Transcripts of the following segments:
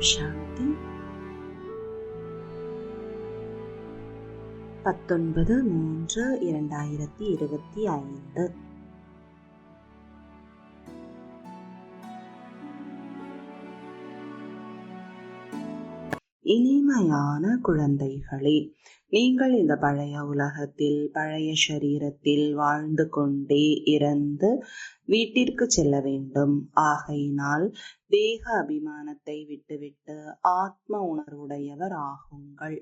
சாந்தி பத்தொன்பது மூன்று இரண்டாயிரத்தி இருபத்தி ஐந்து இனிமையான குழந்தைகளே நீங்கள் இந்த பழைய உலகத்தில் பழைய சரீரத்தில் வாழ்ந்து கொண்டே இறந்து வீட்டிற்கு செல்ல வேண்டும். ஆகையினால் தேக அபிமானத்தை விட்டுவிட்டு ஆத்ம உணர்வுடையவர் ஆகுங்கள்.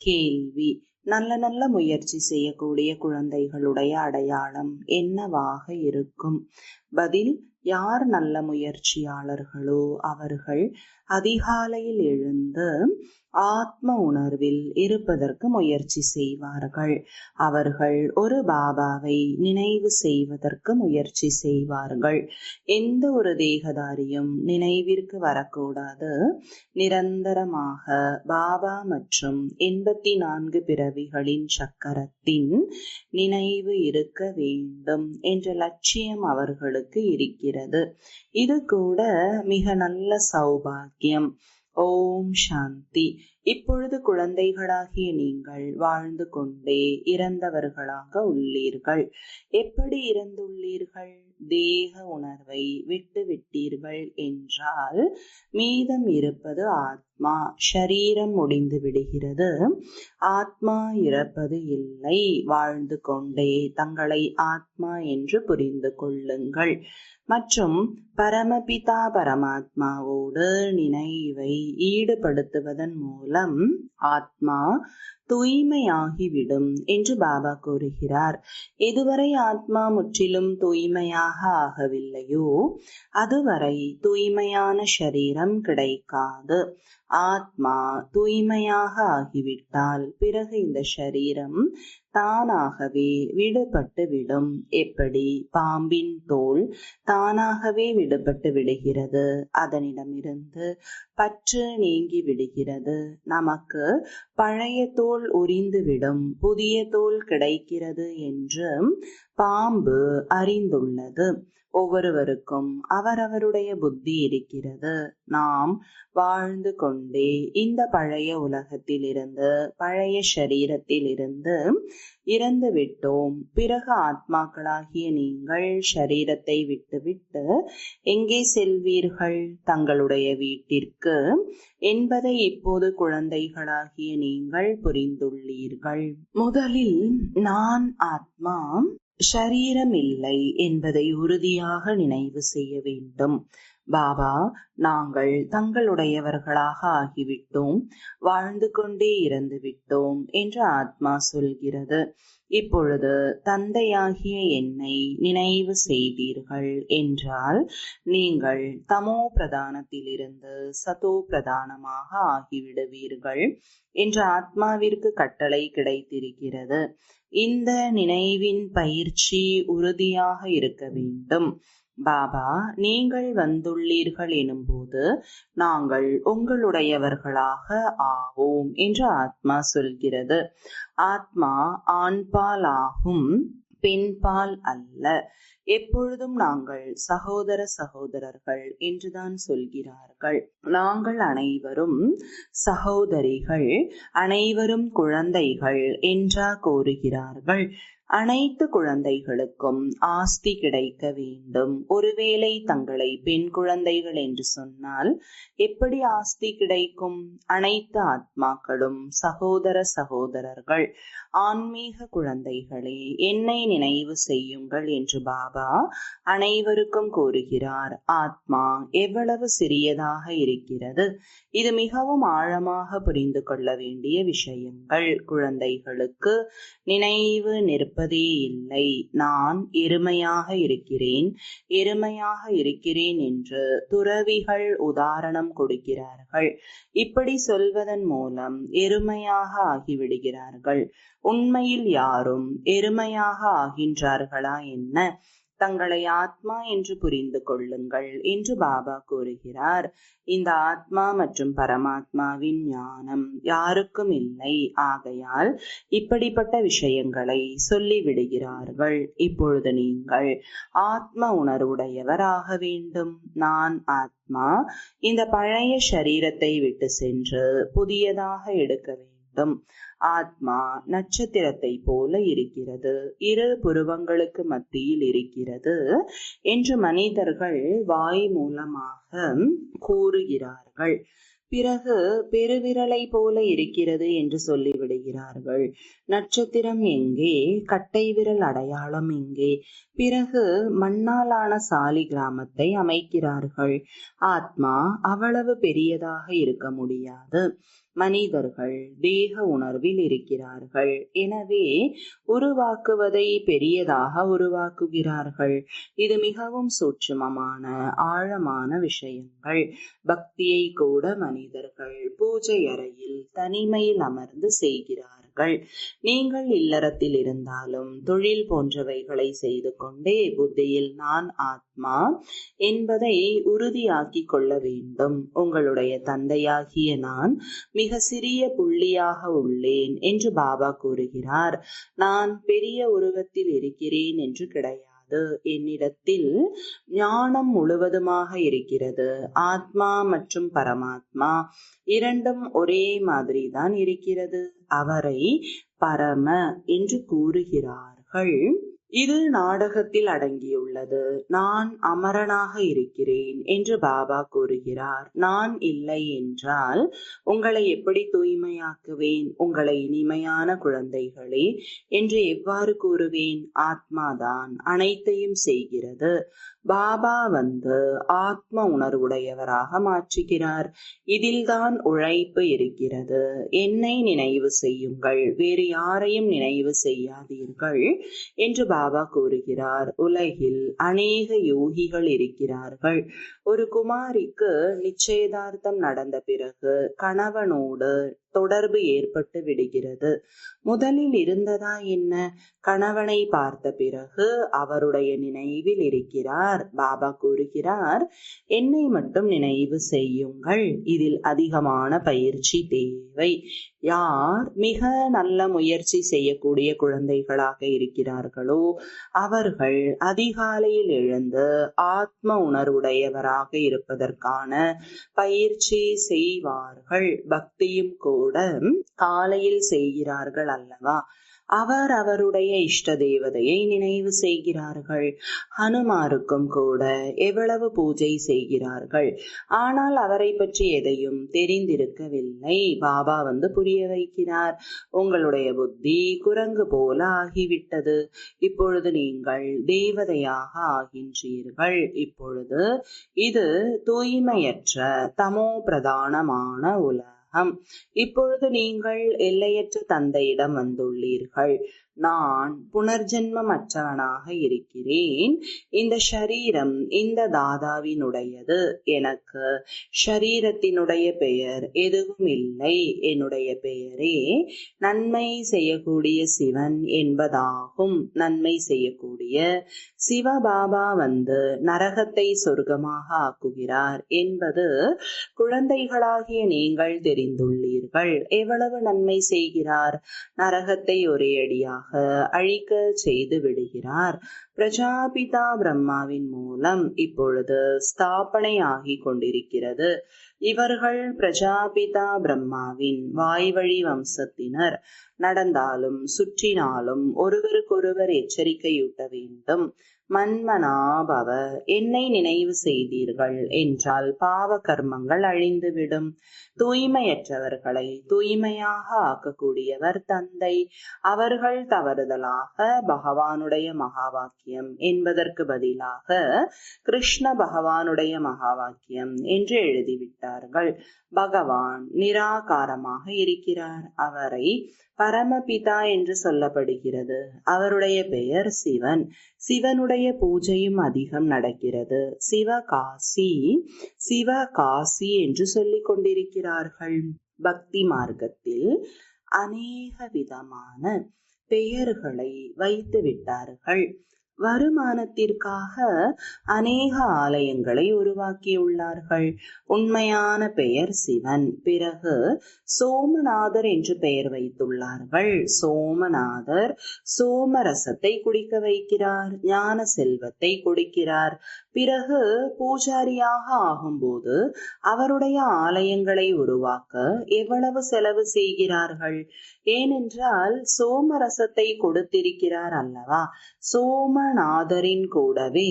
கேள்வி நல்ல நல்ல முயற்சி செய்யக்கூடிய குழந்தைகளுடைய அடையாளம் என்னவாக இருக்கும்? பதில் யார் நல்ல முயற்சியாளர்களோ அவர்கள் அதிகாலையில் எழுந்து ஆத்ம உணர்வில் இருப்பதற்கு முயற்சி செய்வார்கள். அவர்கள் ஒரு பாபாவை நினைவு செய்வதற்கு முயற்சி செய்வார்கள். எந்த ஒரு தேகதாரியும் நினைவிற்கு வரக்கூடாது. நிரந்தரமாக பாபா மற்றும் எண்பத்தி நான்கு பிறவிகளின் சக்கரத்தின் நினைவு இருக்க வேண்டும் என்ற லட்சியம் அவர்களுக்கு இருக்கிறது. இது கூட மிக நல்ல சௌபாகியம் ஓம் சாந்தி இப்பொழுது குழந்தைகளாகிய நீங்கள் வாழ்ந்து கொண்டே இறந்தவர்களாக உள்ளீர்கள். எப்படி இறந்துள்ளீர்கள் தேக உணர்வை விட்டு விட்டீர்கள் என்றால் மீதம் இருப்பது ஆத்மா. ஷரீரம் முடிந்து விடுகிறது. ஆத்மா இறப்பது இல்லை. வாழ்ந்து கொண்டே தங்களை ஆத்மா என்று புரிந்து கொள்ளுங்கள். மற்றும் பரமபிதா பரமாத்மாவோடு நினைவை ஈடுபடுத்துவதன் மூலம் ஆத்மா தூய்மையாகிவிடும் என்று பாபா கூறுகிறார். எதுவரை ஆத்மா முற்றிலும் தூய்மையாக ஆகவில்லையோ? அதுவரை தூய்மையான சரீரம் கிடைக்காது. ஆத்மா தூய்மையாக ஆகிவிட்டால் பிறகு இந்த சரீரம் தானாகவே விடுபட்டு விடும் எப்படி? பாம்பின் தோல் தானாகவே விடுபட்டு விடுகிறது. அதனிடமிருந்து பற்று நீங்கி விடுகிறது. நமக்கு பழைய தோல் உரிந்துவிடும். புதிய தோல் கிடைக்கிறது என்று பாம்பு அறிந்துள்ளது. ஒவ்வொருவருக்கும் அவரவருடைய புத்தி இருக்கிறது. நாம் வாழ்ந்து கொண்டே இந்த பழைய உலகத்தில் இருந்து பழைய சரீரத்தில் இருந்து இறந்து விட்டோம். பிறகு ஆத்மாக்களாகிய நீங்கள் ஷரீரத்தை விட்டுவிட்டு எங்கே செல்வீர்கள்? தங்களுடைய வீட்டிற்கு என்பதை இப்போது குழந்தைகளாகிய நீங்கள் புரிந்துள்ளீர்கள். முதலில் நான் ஆத்மா ஷரீரம் இல்லை என்பதை உறுதியாக நினைவு செய்ய வேண்டும். பாபா நாங்கள் தங்களுடையவர்களாக ஆகிவிட்டோம். வாழ்ந்து கொண்டே இறந்து விட்டோம் என்று ஆத்மா சொல்கிறது. இப்பொழுது தந்தையாகிய என்னை நினைவு செய்தீர்கள் என்றால் நீங்கள் தமோ பிரதானத்திலிருந்து சதோ பிரதானமாக ஆகிவிடுவீர்கள் என்ற ஆத்மாவிற்கு கட்டளை கிடைத்திருக்கிறது. இந்த நினைவின் பயிற்சி உறுதியாக இருக்க வேண்டும். பாபா நீங்கள் வந்துள்ளீர்கள் எனும்போது நாங்கள் உங்களுடையவர்களாக ஆவோம் என்று ஆத்மா சொல்கிறது. ஆத்மா ஆண்பால் ஆகும் பெண்பால் அல்ல. எப்பொழுதும் நாங்கள் சகோதர சகோதரர்கள் என்றுதான் சொல்கிறார்கள். நாங்கள் அனைவரும் சகோதரிகள் அனைவரும் குழந்தைகள் என்றா கோருகிறார்கள் அனைத்து குழந்தைகளுக்கும் ஆஸ்தி கிடைக்க வேண்டும். ஒருவேளை தங்களை பெண் குழந்தைகள் என்று சொன்னால் எப்படி ஆஸ்தி கிடைக்கும்? அனைத்து ஆத்மாக்களும் சகோதர சகோதரர்கள் ஆன்மீக குழந்தைகளே என்னை நினைவு செய்யுங்கள் என்று பாபா அனைவருக்கும் கூறுகிறார் ஆத்மா எவ்வளவு சிறியதாக இருக்கிறது? இது மிகவும் ஆழமாக புரிந்து கொள்ள வேண்டிய விஷயங்கள். குழந்தைகளுக்கு நினைவு நிற்பதே இல்லை. நான் எருமையாக இருக்கிறேன் எருமையாக இருக்கிறேன் என்று துறவிகள் உதாரணம் கொடுக்கிறார்கள். இப்படி சொல்வதன் மூலம் எருமையாக ஆகிவிடுகிறார்கள். உண்மையில் யாரும் எருமையாக ஆகின்றார்களா என்ன? தங்களை ஆத்மா என்று புரிந்து கொள்ளுங்கள் என்று பாபா கூறுகிறார். இந்த ஆத்மா மற்றும் பரமாத்மாவின் ஞானம் யாருக்கும் இல்லை. ஆகையால் இப்படிப்பட்ட விஷயங்களை சொல்லிவிடுகிறார்கள் இப்பொழுது நீங்கள் ஆத்ம உணர்வுடையவராக வேண்டும். நான் ஆத்மா. இந்த பழைய சரீரத்தை விட்டு சென்று புதியதாக எடுக்க வேண்டும். ஆத்மா நட்சத்திரத்தை போல இருக்கிறது. இரு புருவங்களுக்கு மத்தியில் இருக்கிறது என்று மனிதர்கள் வாய் மூலமாக கூறுகிறார்கள். பிறகு பெருவிரலை போல இருக்கிறது என்று சொல்லிவிடுகிறார்கள். நட்சத்திரம் எங்கே? கட்டை விரல் அடையாளம் எங்கே? பிறகு மண்ணாலான சாலி கிராமத்தை அமைக்கிறார்கள். ஆத்மா அவ்வளவு பெரியதாக இருக்க முடியாது. மனிதர்கள் தேக உணர்வில் இருக்கிறார்கள். எனவே உருவாக்குவதை பெரியதாக உருவாக்குகிறார்கள். இது மிகவும் சூட்சுமமான ஆழமான விஷயங்கள். பக்தியை கூட மனிதர்கள் பூஜை அறையில் தனிமையில் அமர்ந்து செய்கிறார்கள். நீங்கள் இல்லறத்தில் இருந்தாலும் தொழில் போன்றவைகளை செய்து கொண்டே புத்தியில் நான் ஆத்மா என்பதை உறுதியாக்கிக் கொள்ள வேண்டும். உங்களுடைய தந்தையாகிய நான் மிக சிறிய புள்ளியாக உள்ளேன் என்று பாபா கூறுகிறார். நான் பெரிய உருவத்தில் இருக்கிறேன் என்று கிடையாது. என்னிடத்தில் ஞானம் முழுவதுமாக இருக்கிறது. ஆத்மா மற்றும் பரமாத்மா இரண்டும் ஒரே மாதிரி தான் இருக்கிறது. அவரை பரம என்று கூறுகிறார்கள். இது நாடகத்தில் அடங்கியுள்ளது. நான் அமரனாக இருக்கிறேன் என்று பாபா கூறுகிறார். நான் இல்லை என்றால் உங்களை எப்படி தூய்மையாக்குவேன்? உங்களை இனிமையான குழந்தைகளே என்று எவ்வாறு கூறுவேன்? ஆத்மாதான் அனைத்தையும் செய்கிறது. பாபா வந்து ஆத்ம உணர்வுடையவராக மாற்றுகிறார். இதில்தான் உழைப்பு இருக்கிறது. என்னை நினைவு செய்யுங்கள். வேறு யாரையும் நினைவு செய்யாதீர்கள் என்று பாபா கூறுகிறார். உலகில் அநேக யோகிகள் இருக்கிறார்கள். ஒரு குமாரிக்கு நிச்சயதார்த்தம் நடந்த பிறகு கணவனோடு தொடர்பு ஏற்பட்டு விடுகிறது. முதலில் இருந்ததா என்ன? கணவனை பார்த்த பிறகு அவருடைய நினைவில் இருக்கிறார். பாபா கூறுகிறார் என்னை மட்டும் நினைவு செய்யுங்கள். இதில் அதிகமான பயிற்சி தேவை. யார் மிக நல்ல முயற்சி செய்யக்கூடிய குழந்தைகளாக இருக்கிறார்களோ அவர்கள் அதிகாலையில் எழுந்து ஆத்ம உணர்வுடையவராக இருப்பதற்கான பயிற்சி செய்வார்கள். பக்தியும் கூட காலையில் செய்கிறார்கள் அல்லவா? அவர் அவருடைய இஷ்ட தேவதையை நினைவு செய்கிறார்கள். ஹனுமாருக்கும் கூட எவ்வளவு பூஜை செய்கிறார்கள். ஆனால் அவரை பற்றி எதையும் தெரிந்திருக்கவில்லை. பாபா வந்து புரிய வைக்கிறார். உங்களுடைய புத்தி குரங்கு போல ஆகிவிட்டது. இப்பொழுது நீங்கள் தேவதையாக ஆகின்றீர்கள். இப்பொழுது இது தூய்மையற்ற தமோ பிரதானமான உலகம் இப்பொழுது நீங்கள் எல்லையற்ற தந்தையிடம் வந்துள்ளீர்கள். நான் புனர்ஜென்மமற்றவனாக இருக்கிறேன். இந்த ஷரீரம் இந்த தாதாவினுடையது. எனக்கு ஷரீரத்தினுடைய பெயர் எதுவும் இல்லை. என்னுடைய பெயரே நன்மை செய்யக்கூடிய சிவன் என்பதாகும். நன்மை செய்யக்கூடிய சிவபாபா வந்து நரகத்தை சொர்க்கமாக ஆக்குகிறார் என்பது குழந்தைகளாகிய நீங்கள் தெரிந்துள்ளீர்கள். எவ்வளவு நன்மை செய்கிறார்? நரகத்தை ஒரே அடியாக அழிக்க செய்து விடுகிறார். பிரஜாபிதா பிரம்மாவின் மூலம் இப்பொழுது ஸ்தாபனை ஆகிக் கொண்டிருக்கிறது. இவர்கள் பிரஜாபிதா பிரம்மாவின் வாய்வழி வம்சத்தினர். நடந்தாலும் சுற்றினாலும் ஒருவருக்கொருவர் எச்சரிக்கையூட்ட வேண்டும். மன்மனாபவ என்னை நினைவு செய்தீர்கள் என்றால் பாவ கர்மங்கள் அழிந்துவிடும். தூய்மையற்றவர்களை தூய்மையாக ஆக்கக்கூடியவர் தந்தை. அவர்கள் தவறுதலாக பகவானுடைய மகா வாக்கியம் என்பதற்கு பதிலாக கிருஷ்ண பகவானுடைய மகா வாக்கியம் என்று எழுதிவிட்டார்கள். பகவான் நிராகாரமாக இருக்கிறார். அவரை பரமபிதா என்று சொல்லப்படுகிறது. அவருடைய பெயர் சிவன். சிவனுடைய பூஜையும் அதிகம் நடக்கிறது. சிவகாசி சிவகாசி என்று சொல்லிக் கொண்டிருக்கிறார்கள். பக்தி மார்க்கத்தில் அநேக விதமான பெயர்களை வைத்து விட்டார்கள். வருமானத்திற்காக அநேக ஆலயங்களை உருவாக்கியுள்ளார்கள். உண்மையான பெயர் சிவன். பிறகு சோமநாதர் என்று பெயர் வைத்துள்ளார்கள். சோமநாதர் சோமரசத்தை குடிக்க வைக்கிறார் ஞான செல்வத்தை கொடுக்கிறார். பிறகு பூஜாரியாக ஆகும்போது அவருடைய ஆலயங்களை உருவாக்க எவ்வளவு செலவு செய்கிறார்கள்? ஏனென்றால் சோமரசத்தை கொடுத்திருக்கிறார் அல்லவா? சோம சோமநாதரின் கூடவே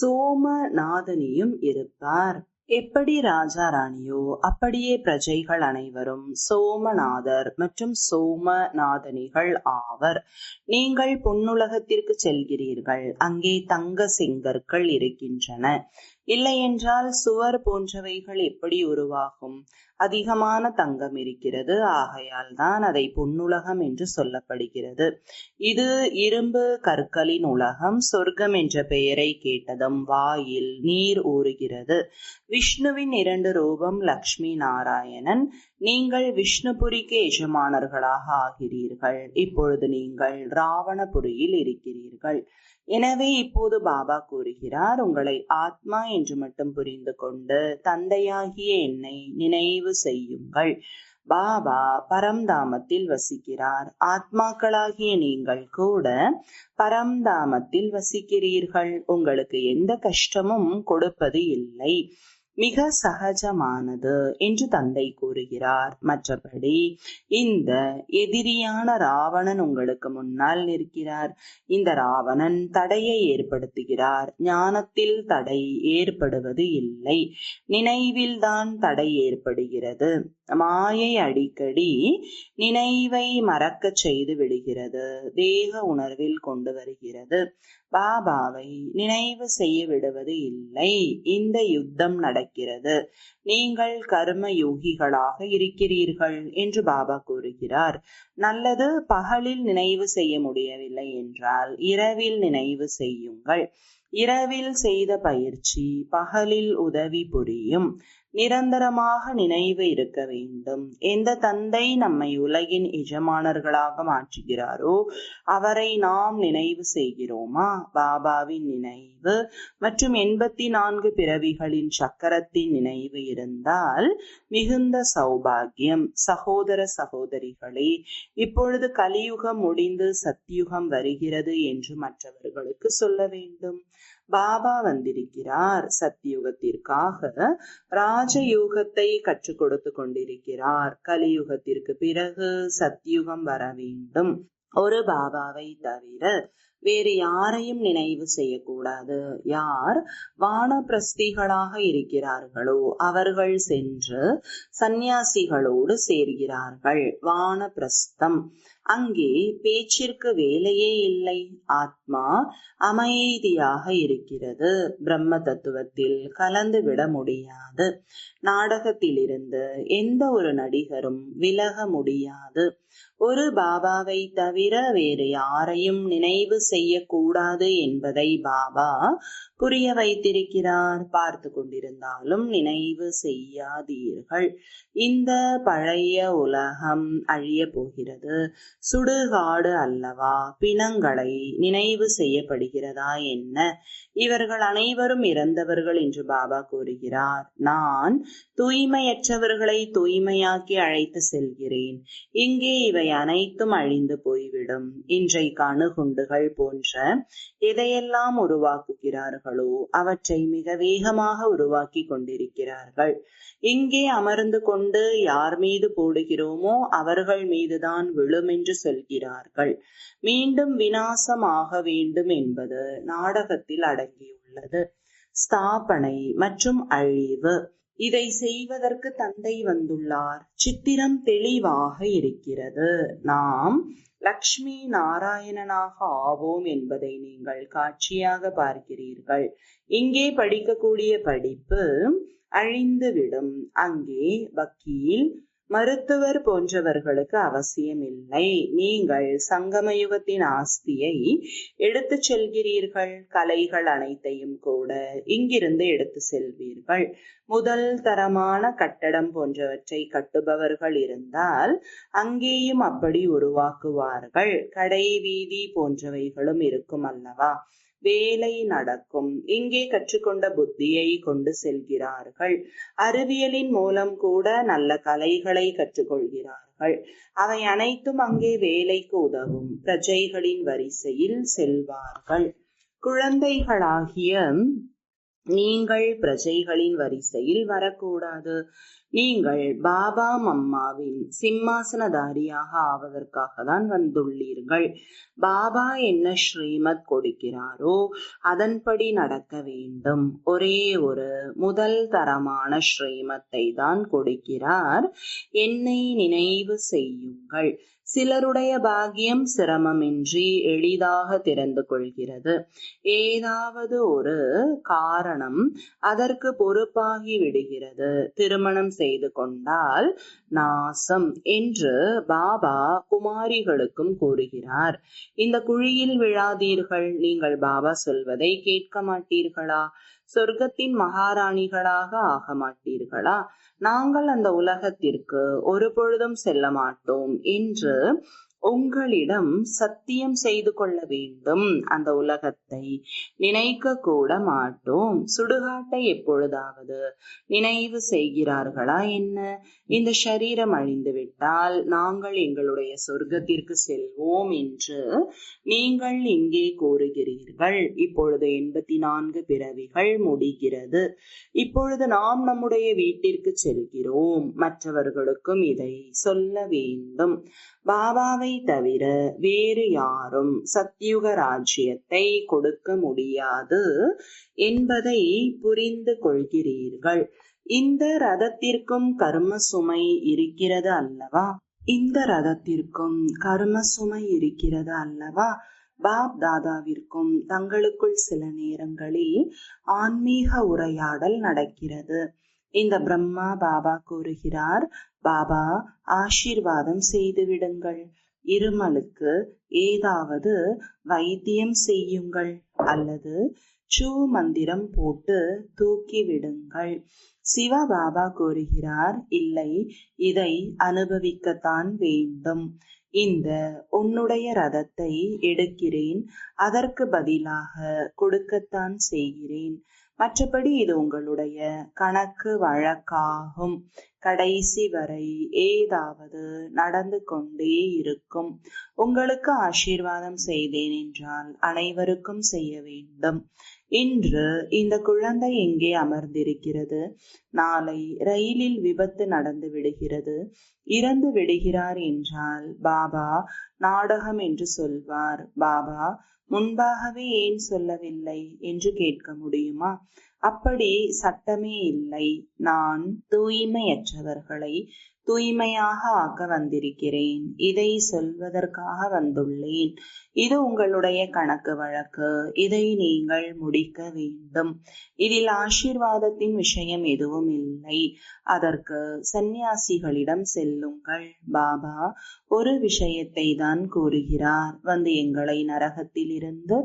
சோமநாதனியும் இருப்பார். எப்படி ராஜா ராணியோ அப்படியே பிரஜைகள் அனைவரும் சோமநாதர் மற்றும் சோமநாதனிகள் ஆவர். நீங்கள் பொன்னுலகத்திற்கு செல்கிறீர்கள். அங்கே தங்க செங்கற்கள் இருக்கின்றன. இல்லையென்றால் சுவர் போன்றவைகள் எப்படி உருவாகும்? அதிகமான தங்கம் இருக்கிறது. ஆகையால் தான் அதை பொன்னுலகம் என்று சொல்லப்படுகிறது. இது இரும்பு கற்களின் உலகம். சொர்க்கம் என்ற பெயரை கேட்டதும் வாயில் நீர் ஊறுகிறது. விஷ்ணுவின் இரண்டு ரூபம் லக்ஷ்மி நாராயணன். நீங்கள் விஷ்ணுபுரிக்கு எஜமானர்களாக ஆகிறீர்கள். இப்பொழுது நீங்கள் ராவணபுரியில் இருக்கிறீர்கள். எனவே இப்போது பாபா கூறுகிறார் உங்களை ஆத்மா என்று மட்டும் புரிந்து கொண்டு தந்தையாகிய என்னை நினைவு செய்யுங்கள். பாபா பரம்தாமத்தில் வசிக்கிறார். ஆத்மாக்களாகிய நீங்கள் கூட பரம்தாமத்தில் வசிக்கிறீர்கள். உங்களுக்கு எந்த கஷ்டமும் கொடுப்பது இல்லை. மிக சகஜமானது என்று தந்தை கூறுகிறார். மற்றபடி இந்த எதிரியான ராவணன் உங்களுக்கு முன்னால் நிற்கிறார். இந்த ராவணன் தடையை ஏற்படுத்துகிறார். ஞானத்தில் தடை ஏற்படுவது இல்லை. நினைவில்தான் தடை ஏற்படுகிறது. மாயை அடிக்கடி நினைவை மறக்க செய்து விடுகிறது. தேக உணர்வில் கொண்டு வருகிறது. பாபாவை நினைவு செய்ய விடுவது இல்லை. இந்த யுத்தம் நடக்கிறது. நீங்கள் கர்ம யோகிகளாக இருக்கிறீர்கள் என்று பாபா கூறுகிறார். நல்லது பகலில் நினைவு செய்ய முடியவில்லை என்றால் இரவில் நினைவு செய்யுங்கள். இரவில் செய்த பயிற்சி பகலில் உதவி புரியும். நிரந்தரமாக நினைவு இருக்க வேண்டும். எந்த தந்தை நம்மை உலகின் எஜமானர்களாக மாற்றுகிறாரோ அவரை நாம் நினைவு செய்கிறோமா? பாபாவின் நினைவு மற்றும் எண்பத்தி நான்கு பிறவிகளின் சக்கரத்தின் நினைவு இருந்தால் மிகுந்த சௌபாகியம். சகோதர சகோதரிகளே இப்பொழுது கலியுகம் முடிந்து சத்தியுகம் வருகிறது என்று மற்றவர்களுக்கு சொல்ல வேண்டும். பாபா வந்திருக்கிறார் சத்தியுகத்திற்காக. ராஜயோகத்தை கற்றுக் கொடுத்து கொண்டிருக்கிறார். கலியுகத்திற்கு பிறகு சத்தியுகம் வர வேண்டும். ஒரு பாபாவை தவிர வேறு யாரையும் நினைவு செய்யக்கூடாது. யார் வானப்பிரஸ்திகளாக இருக்கிறார்களோ அவர்கள் சென்று சந்நியாசிகளோடு சேர்கிறார்கள். வானப்பிரஸ்தம். அங்கே பேச்சிற்கு வேலையே இல்லை. ஆத்மா அமைதியாக இருக்கிறது. பிரம்ம தத்துவத்தில் கலந்து விட முடியாது. நாடகத்திலிருந்து எந்த ஒரு நடிகரும் விலக முடியாது. ஒரு பாபாவை தவிர வேறு யாரையும் நினைவு செய்யக்கூடாது என்பதை பாபா புரிய வைத்திருக்கிறார். பார்த்து கொண்டிருந்தாலும் நினைவு செய்யாதீர்கள். இந்த பழைய உலகம் அழிய போகிறது. சுடுகாடு அல்லவா? பிணங்களை நினைவு செய்யப்படுகிறதா என்ன? இவர்கள் அனைவரும் இறந்தவர்கள் என்று பாபா கூறுகிறார். நான் தூய்மையற்றவர்களை தூய்மையாக்கி அழைத்து செல்கிறேன். இங்கே இவை அனைத்தும் அழிந்து போய்விடும். இன்றைக்கு அணுகுண்டுகள் போன்ற எதையெல்லாம் உருவாக்குகிறார்களோ அவற்றை மிக வேகமாக உருவாக்கி கொண்டிருக்கிறார்கள். இங்கே அமர்ந்து கொண்டு யார் மீது போடுகிறோமோ அவர்கள் மீதுதான் விழும் என்று சொல்கிறார்கள். மீண்டும் வினாசமாக வேண்டும் என்பது நாடகத்தில் அடங்கியுள்ளது. ஸ்தாபனை மற்றும் அழிவு. இதை செய்வதற்கு தந்தை வந்துள்ளார். சித்திரம் தெளிவாக இருக்கிறது. நாம் லக்ஷ்மி நாராயணனாக ஆவோம் என்பதை நீங்கள் காட்சியாக பார்க்கிறீர்கள். இங்கே படிக்கக்கூடிய படிப்பு அழிந்துவிடும். அங்கே வக்கீல் மருத்துவர் போன்றவர்களுக்கு அவசியமில்லை. நீங்கள் சங்கமயுகத்தின் ஆஸ்தியை எடுத்து செல்கிறீர்கள். கலைகள் அனைத்தையும் கூட இங்கிருந்து எடுத்து செல்வீர்கள். முதல் தரமான கட்டடம் போன்றவற்றை கட்டுபவர்கள் இருந்தால் அங்கேயும் அப்படி உருவாக்குவார்கள். கடை வீதி போன்றவைகளும் இருக்கும் அல்லவா? வேலை நடக்கும். இங்கே கற்றுக்கொண்ட புத்தியை கொண்டு செல்கிறார்கள். அறிவியலின் மூலம் கூட நல்ல கலைகளை கற்றுக்கொள்கிறார்கள். அவை அனைத்தும் அங்கே வேலைக்கு உதவும். பிரஜைகளின் வரிசையில் செல்வார்கள். குழந்தைகளாகிய நீங்கள் பிரஜைகளின் வரிசையில் வரக்கூடாது. நீங்கள் பாபா மம்மாவின் சிம்மாசனதாரியாக ஆவதற்காக தான் வந்துள்ளீர்கள். பாபா என்ன ஸ்ரீமத் கொடுக்கிறாரோ அதன்படி நடக்க வேண்டும். ஒரே ஒரு முதல் தரமான ஸ்ரீமத்தை தான் கொடுக்கிறார். என்னை நினைவு செய்யுங்கள். சிலருடைய பாக்கியம் சிரமமின்றி எளிதாக திறந்து கொள்கிறது. ஏதாவது ஒரு காரணம் அதற்கு பொறுப்பாகி விடுகிறது. திருமணம் செய்து கொண்டால் நாசம் என்று பாபா குமாரிகளுக்கும் கூறுகிறார். இந்த குழியில் விழாதீர்கள். நீங்கள் பாபா சொல்வதை கேட்க மாட்டீர்களா? சொர்க்கத்தின் மகாராணிகளாக ஆக மாட்டீர்களா நாங்கள் அந்த உலகத்திற்கு ஒரு பொழுதும் செல்ல மாட்டோம் என்று உங்களிடம் சத்தியம் செய்து கொள்ள வேண்டும் அந்த உலகத்தை. நினைக்க கூட மாட்டோம். சுடுகாட்டை எப்பொழுதாவது நினைவு செய்கிறார்களா என்ன? இந்த சரீரம் அழிந்து விட்டால் நாங்கள் எங்களுடைய சொர்க்கத்திற்கு செல்வோம் என்று நீங்கள் இங்கே கூறுகிறீர்கள். இப்பொழுது எண்பத்தி நான்கு பிறவிகள் முடிகிறது. இப்பொழுது நாம் நம்முடைய வீட்டிற்கு செல்கிறோம். மற்றவர்களுக்கும் இதை சொல்ல வேண்டும். பாபாவை அவரை தவிர வேறு யாரும் சத்யுக ராஜ்யத்தை கொடுக்க முடியாது என்பதை புரிந்து கொள்கிறீர்கள். இந்த ரதத்திற்கும் கர்ம சுமை இருக்கிறது அல்லவா? இந்த ரதத்திற்கும் கர்ம சுமை இருக்கிறது அல்லவா? பாப் தாதாவிற்கும் தங்களுக்குள் சில நேரங்களில் ஆன்மீக உரையாடல் நடக்கிறது. இந்த பிரம்மா பாபா கூறுகிறார் பாபா ஆசீர்வாதம் செய்து விடுங்கள். இருமலுக்கு ஏதாவது வைத்தியம் செய்யுங்கள் அல்லது சூ மந்திரம் போட்டு தூக்கி விடுங்கள் சிவ பாபா கூறுகிறார் இல்லை இதை அனுபவிக்கத்தான் வேண்டும். இந்த உன்னுடைய ரதத்தை எடுக்கிறேன். அதற்கு பதிலாக கொடுக்கத்தான் செய்கிறேன். மற்றபடி இது உங்களுடைய கணக்கு வழக்காகும். கடைசி வரை ஏதாவது நடந்து கொண்டே இருக்கும். உங்களுக்கு ஆசீர்வாதம் செய்தேன் என்றால் அனைவருக்கும் செய்ய வேண்டும். இன்று இந்த குழந்தை எங்கே அமர்ந்திருக்கிறது? நாளை ரயிலில் விபத்து நடந்து விடுகிறது. இறந்து விடுகிறார் என்றால் பாபா நாடகம் என்று சொல்வார். பாபா முன்பாகவே ஏன் சொல்லவில்லை? என்று கேட்க முடியுமா? அப்படி சட்டமே இல்லை. நான் தூய்மையற்றவர்களை தூய்மையாக ஆக்க வந்திருக்கிறேன். இதை சொல்வதற்காக வந்துள்ளேன். இது உங்களுடைய கணக்கு வழக்கு. இதை நீங்கள் முடிக்க வேண்டும். இதில் ஆசீர்வாதத்தின் விஷயம் எதுவும் இல்லை. அதற்கு சந்நியாசிகளிடம் செல்லுங்கள். பாபா ஒரு விஷயத்தை தான் கூறுகிறார். வந்து எங்களை நரகத்தில் இருந்து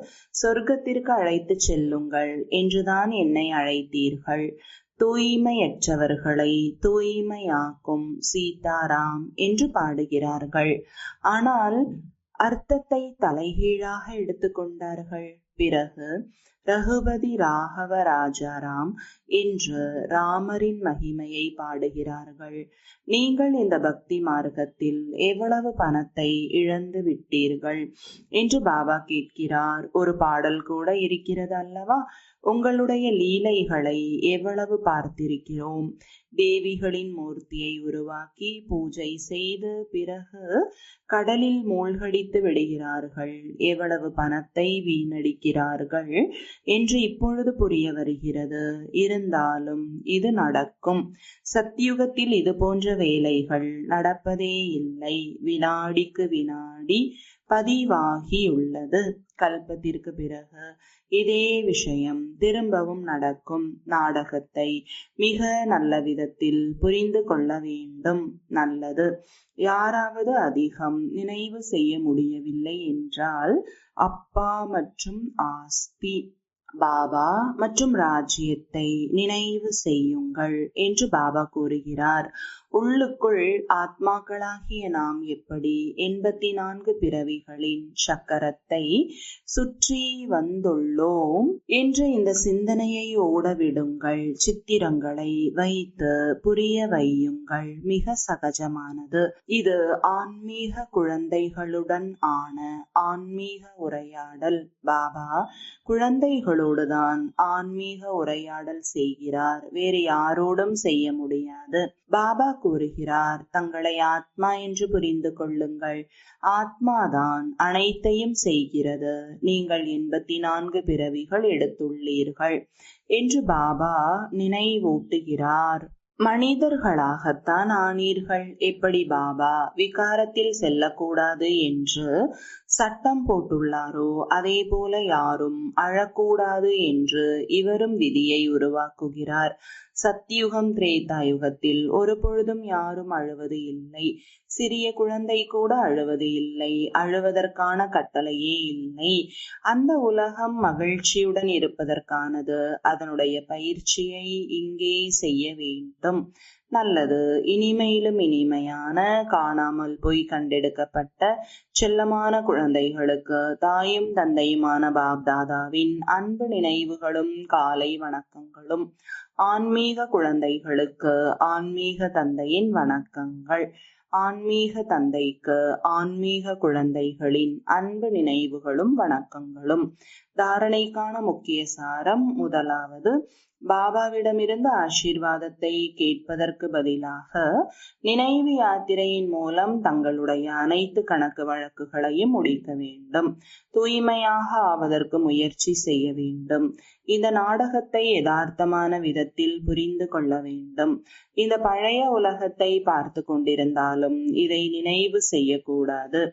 சொர்க்கத்திற்கு அழைத்து செல்லுங்கள். என்றுதான் என்னை அழைத்தீர்கள்? தூய்மையற்றவர்களை தூய்மையாக்கும் சீதாராம் என்று பாடுகிறார்கள். ஆனால் அர்த்தத்தை தலைகீழாக எடுத்துக்கொண்டார்கள். பிறகு ரகுபதி ராகவ ராஜாராம் என்று ராமரின் மகிமையை பாடுகிறார்கள். நீங்கள் இந்த பக்தி மார்க்கத்தில் எவ்வளவு பணத்தை இழந்து விட்டீர்கள்? என்று பாபா கேட்கிறார். ஒரு பாடல் கூட இருக்கிறது அல்லவா? உங்களுடைய லீலைகளை எவ்வளவு பார்த்திருக்கிறோம்? தேவிகளின் மூர்த்தியை உருவாக்கி பூஜை செய்து பிறகு கடலில் மூழ்கடித்து விடுகிறார்கள். எவ்வளவு பணத்தை வீணடிக்கிறார்கள்? என்று இப்பொழுது புரிய வருகிறது. இருந்தாலும் இது நடக்கும். சத்தியுகத்தில் இது போன்ற வேலைகள் நடப்பதே இல்லை. வினாடிக்கு வினாடி பதிவாகியுள்ளது. கல்பத்திற்கு பிறகு இதே விஷயம் திரும்பவும் நடக்கும். நாடகத்தை மிக நல்ல விதத்தில் புரிந்து கொள்ள வேண்டும். நல்லது. யாராவது அதிகம் நினைவு செய்ய முடியவில்லை என்றால் அப்பா மற்றும் ஆஸ்தி. பாபா மற்றும் ராஜ்யத்தை நினைவு செய்யுங்கள் என்று பாபா கூறுகிறார். உள்ளுக்குள் ஆத்மாக்களாகிய நாம் எப்படி எண்பத்தி நான்கு பிறவிகளின் சக்கரத்தை சுற்றி வந்துள்ளோம் என்ற இந்த சிந்தனையை ஓடவிடுங்கள். சித்திரங்களை வைத்து புரிய வையுங்கள். மிக சகஜமானது. இது ஆன்மீக குழந்தைகளுடன் ஆன ஆன்மீக உரையாடல். பாபா குழந்தைகளோடுதான் ஆன்மீக உரையாடல் செய்கிறார். வேறு யாரோடும் செய்ய முடியாது. பாபா கூறுகிறார். தங்களை ஆத்மா என்று புரிந்து கொள்ளுங்கள். ஆத்மாதான் அனைத்தையும் செய்கிறது. நீங்கள் எண்பத்தி நான்கு பிறவிகள் எடுத்துள்ளீர்கள். என்று பாபா நினைவூட்டுகிறார். மனிதர்களாகத்தான் ஆனீர்கள். எப்படி பாபா? விகாரத்தில் செல்லக்கூடாது என்று சட்டம் போட்டுள்ளாரோ? அதே போல யாரும் அழக்கூடாது என்று இவரும் விதியை உருவாக்குகிறார். சத்தியுகம் திரேதா யுகத்தில் ஒரு பொழுதும் யாரும் அழுவது இல்லை. சிறிய குழந்தை கூட அழுவது இல்லை. அழுவதற்கான கட்டளையே இல்லை. அந்த உலகம் மகிழ்ச்சியுடன் இருப்பதற்கானது. அதனுடைய பயிற்சியை இங்கே செய்ய வேண்டும். நல்லது. இனிமையிலும் இனிமையான காணாமல் போய் கண்டெடுக்கப்பட்ட செல்லமான குழந்தைகளுக்கு தாயும் தந்தையுமான பாப்தாதாவின் அன்பு நினைவுகளும் காலை வணக்கங்களும் ஆன்மீக குழந்தைகளுக்கு ஆன்மீக தந்தையின் வணக்கங்கள் ஆன்மீக தந்தைக்கு ஆன்மீக குழந்தைகளின் அன்பு நினைவுகளும் வணக்கங்களும். தாரணைக்கான முக்கிய சாரம் முதலாவது பாபாவிடமிருந்து ஆசீர்வாதத்தை கேட்பதற்கு பதிலாக நினைவு யாத்திரையின் மூலம் தங்களுடைய அனைத்து கணக்கு வழக்குகளையும் முடிக்க வேண்டும். தூய்மையாக ஆவதற்கு முயற்சி செய்ய வேண்டும். இந்த நாடகத்தை யதார்த்தமான விதத்தில் புரிந்து கொள்ள வேண்டும். இந்த பழைய உலகத்தை பார்த்து கொண்டிருந்தாலும் இதை நினைவு செய்யக்கூடாது.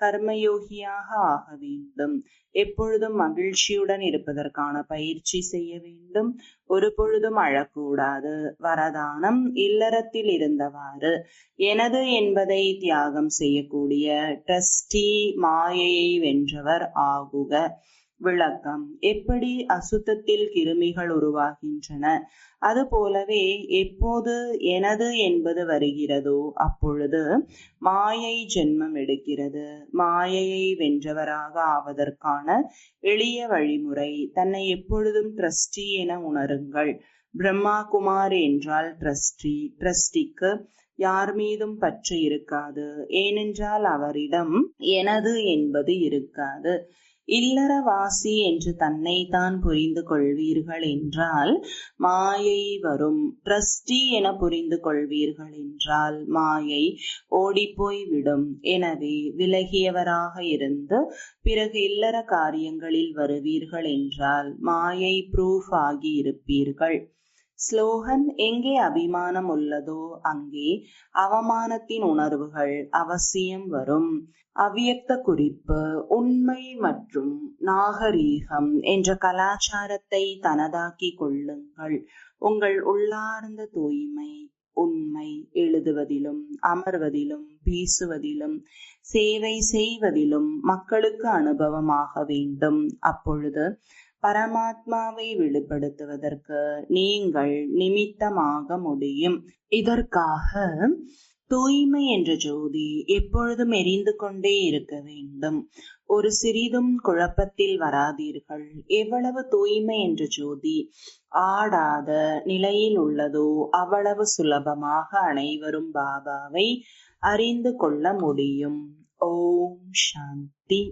கர்மயோகியாக ஆக வேண்டும். எப்பொழுதும் மகிழ்ச்சியுடன் இருப்பதற்கான பயிற்சி செய்ய வேண்டும். ஒரு பொழுதும் அழக்கூடாது. வரதானம் இல்லறத்தில் இருந்தவாறு. எனது என்பதை தியாகம் செய்யக்கூடிய டஸ்டி மாயையை வென்றவர் ஆகுக. விளக்கம். எப்படி அசுத்தத்தில் கிருமிகள் உருவாகின்றன? அது போலவே எப்போது எனது என்பது வருகிறதோ அப்பொழுது மாயை ஜென்மம் எடுக்கிறது. மாயையை வென்றவராக ஆவதற்கான எளிய வழிமுறை தன்னை எப்பொழுதும் ட்ரஸ்டி என உணருங்கள். பிரம்மா குமார் என்றால் ட்ரஸ்டி. ட்ரஸ்டிக்கு யார் மீதும் பற்று இருக்காது. ஏனென்றால் அவரிடம் எனது என்பது இருக்காது. இல்லறவாசி என்று தன்னைத்தான் புரிந்து கொள்வீர்கள் என்றால் மாயை வரும். ட்ரஸ்டி என புரிந்து கொள்வீர்கள் என்றால் மாயை ஓடிப்போய் விடும். எனவே விலகியவராக இருந்து பிறகு இல்லற காரியங்களில் வருவீர்கள் என்றால் மாயை ப்ரூஃப் ஆகி இருப்பீர்கள். ஸ்லோகன் எங்கே அபிமானம் உள்ளதோ அங்கே அவமானத்தின் உணர்வுகள் அவசியம் வரும். அவ்வியக்த குறிப்பு உண்மை மற்றும் நாகரீகம் என்ற கலாச்சாரத்தை தனதாக்கி கொள்ளுங்கள். உங்கள் உள்ளார்ந்த தூய்மை உண்மை எழுதுவதிலும் அமர்வதிலும் பேசுவதிலும் சேவை செய்வதிலும் மக்களுக்கு அனுபவமாக வேண்டும். அப்பொழுது பரமாத்மாவை வெளிப்படுத்துவதற்கு நீங்கள் நிமித்தமாக முடியும். இதற்காக தூய்மை என்ற ஜோதி எப்பொழுதும் எரிந்து கொண்டே இருக்க வேண்டும். ஒரு சிறிதும் குழப்பத்தில் வராதீர்கள். எவ்வளவு தூய்மை என்ற ஜோதி ஆடாத நிலையில் உள்ளதோ அவ்வளவு சுலபமாக அனைவரும் பாபாவை அறிந்து கொள்ள முடியும். ஓம் சாந்தி.